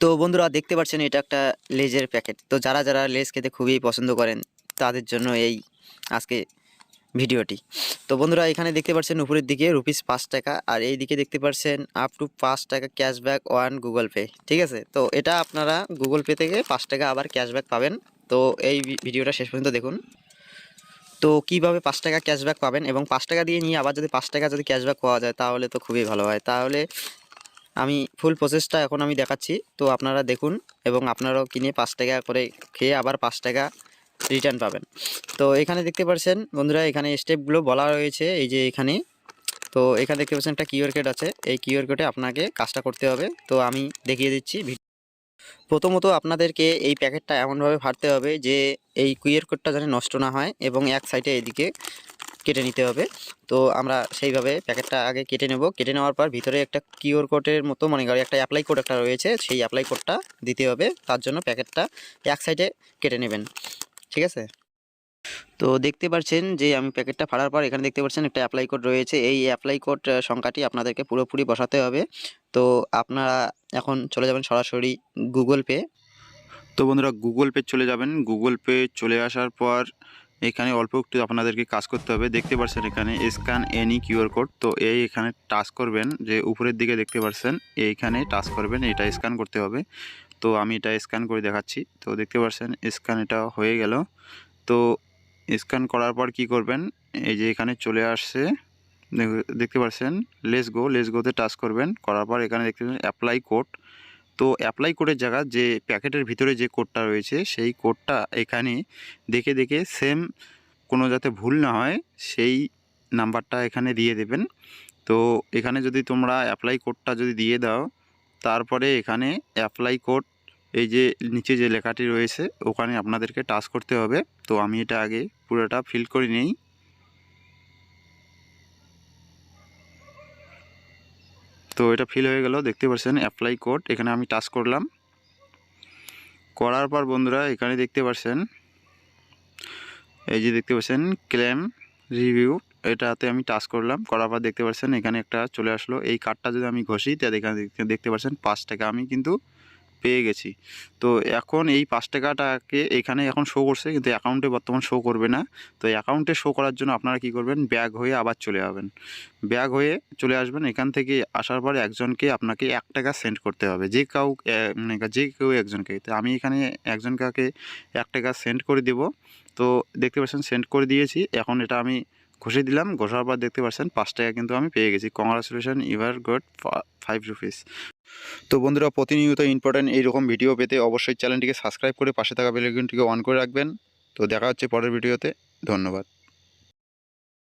তো বন্ধুরা দেখতে পাচ্ছেন এটা একটা লেজের প্যাকেট। তো যারা যারা লেজ খেতে খুবই পছন্দ করেন, তাদের জন্য এই আজকে ভিডিওটি। তো বন্ধুরা এখানে দেখতে পাচ্ছেন উপরের দিকে রুপিস পাঁচ টাকা আর এই দিকে দেখতে পাচ্ছেন আপ টু পাঁচ টাকা ক্যাশব্যাক ওয়ান গুগল পে ঠিক আছে? তো এটা আপনারা গুগল পে থেকে পাঁচ টাকা আবার ক্যাশব্যাক পাবেন। তো এই ভিডিওটা শেষ পর্যন্ত দেখুন। তো কীভাবে পাঁচ টাকা ক্যাশব্যাক পাবেন এবং পাঁচ টাকা দিয়ে নিয়ে আবার যদি পাঁচ টাকা যদি ক্যাশব্যাক পাওয়া যায়, তাহলে তো খুবই ভালো হয়। তাহলে আমি ফুল প্রসেসটা এখন আমি দেখাচ্ছি। তো আপনারা দেখুন এবং আপনারাও কিনে পাঁচ টাকা করে খেয়ে আবার পাঁচ টাকা রিটার্ন পাবেন। তো এখানে দেখতে পাচ্ছেন বন্ধুরা, এখানে স্টেপগুলো বলা রয়েছে এই যে এখানে। তো এখানে দেখতে পাচ্ছেন একটা কিউআর কোড আছে। এই কিউআর কোডে আপনাকে কাজটা করতে হবে। তো আমি দেখিয়ে দিচ্ছি প্রথমত আপনাদেরকে এই প্যাকেটটা এমনভাবে ফাড়তে হবে যে এই কিউআর কোডটা যেন নষ্ট না হয় এবং এক সাইডে এদিকে কেটে নিতে হবে। তো আমরা সেইভাবে প্যাকেটটা আগে কেটে নেব। কেটে নেওয়ার পর ভিতরে একটা কিউআর কোডের মতো মনে করি একটা অ্যাপ্লাই কোড একটা রয়েছে, সেই অ্যাপ্লাই কোডটা দিতে হবে। তার জন্য প্যাকেটটা এক সাইডে কেটে নেবেন। ঠিক আছে? তো দেখতে পাচ্ছেন যে আমি প্যাকেটটা ফাড়ার পর এখানে দেখতে পাচ্ছেন একটা অ্যাপ্লাই কোড রয়েছে। এই অ্যাপ্লাই কোড সংখ্যাটি আপনাদেরকে পুরোপুরি বসাতে হবে। তো আপনারা এখন চলে যাবেন সরাসরি গুগল পে। তো বন্ধুরা, গুগল পে চলে যাবেন। গুগল পে চলে আসার পর এখানে অল্প একটু আপনাদেরকে কাজ করতে হবে। দেখতে পাচ্ছেন এখানে স্ক্যান এনি কিউআর কোড তো এই এখানে টাচ করবেন, যে উপরের দিকে দেখতে পাচ্ছেন এইখানে টাচ করবেন, এটা স্ক্যান করতে হবে। তো আমি এটা স্ক্যান করে দেখাচ্ছি। তো দেখতে পাচ্ছেন স্ক্যান এটা হয়ে গেল। তো স্ক্যান করার পর কি করবেন, এই যে এখানে চলে আসছে, দেখতে পাচ্ছেন লেস গো লেস গোতে টাচ করবেন। করার পর এখানে দেখতে পাচ্ছেন অ্যাপ্লাই কোড তো অ্যাপ্লাই কোডের জায়গা যে প্যাকেটের ভিতরে যে কোডটা রয়েছে, সেই কোডটা এখানে দেখে দেখে সেম কোনো যাতে ভুল না হয়, সেই নাম্বারটা এখানে দিয়ে দেবেন। তো এখানে যদি তোমরা অ্যাপ্লাই কোডটা যদি দিয়ে দাও, তারপরে এখানে অ্যাপ্লাই কোড এই যে নিচে যে লেখাটি রয়েছে, ওখানে আপনাদেরকে টাচ করতে হবে। তো আমি এটা আগে পুরোটা ফিল করে নিই। তো এটা ফিল হয়ে গেল, দেখতে পাচ্ছেন অ্যাপ্লাই কোড এখানে আমি টাচ করলাম। করার পর বন্ধুরা, এখানে দেখতে পাচ্ছেন এই যে দেখতে পাচ্ছেন ক্লেম রিভিউ এটাতে আমি টাচ করলাম, করার পর দেখতে পাচ্ছেন এখানে একটা চলে আসলো। এই কার্ডটা যদি আমি ঘষি তাহলে এখানে দেখতে- পাচ্ছেন পাঁচ টাকা। আমি কিন্তু পেয়ে গেছি। তো এখন এই পাঁচ টাকাটাকে এখানে এখন শো করছে, কিন্তু অ্যাকাউন্টে বর্তমান শো করবে না। তো অ্যাকাউন্টে শো করার জন্য আপনারা কি করবেন? ব্যাগ হয়ে আবার চলে যাবেন। ব্যাগ হয়ে চলে আসবেন। এখান থেকে আসার পর একজনকে আপনাকে এক টাকা সেন্ড করতে হবে। যে কাউ মানে যে কেউ একজনকে। তো আমি এখানে একজনকে এক টাকা সেন্ড করে দেব। তো দেখতে পাচ্ছেন সেন্ড করে দিয়েছি। এখন এটা আমি ঘষে দিলাম। ঘষার পর দেখতে পাচ্ছেন, পাঁচ টাকা কিন্তু আমি পেয়ে গেছি। Congratulation your got five rupees তো বন্ধুরা, প্রতিনিয়ত ইম্পর্ট্যান্ট এইরকম ভিডিও পেতে অবশ্যই চ্যানেলটিকে সাবস্ক্রাইব করে পাশে থাকা বেলাইকনটিকে অন করে রাখবেন। তো দেখা হচ্ছে পরের ভিডিওতে ধন্যবাদ।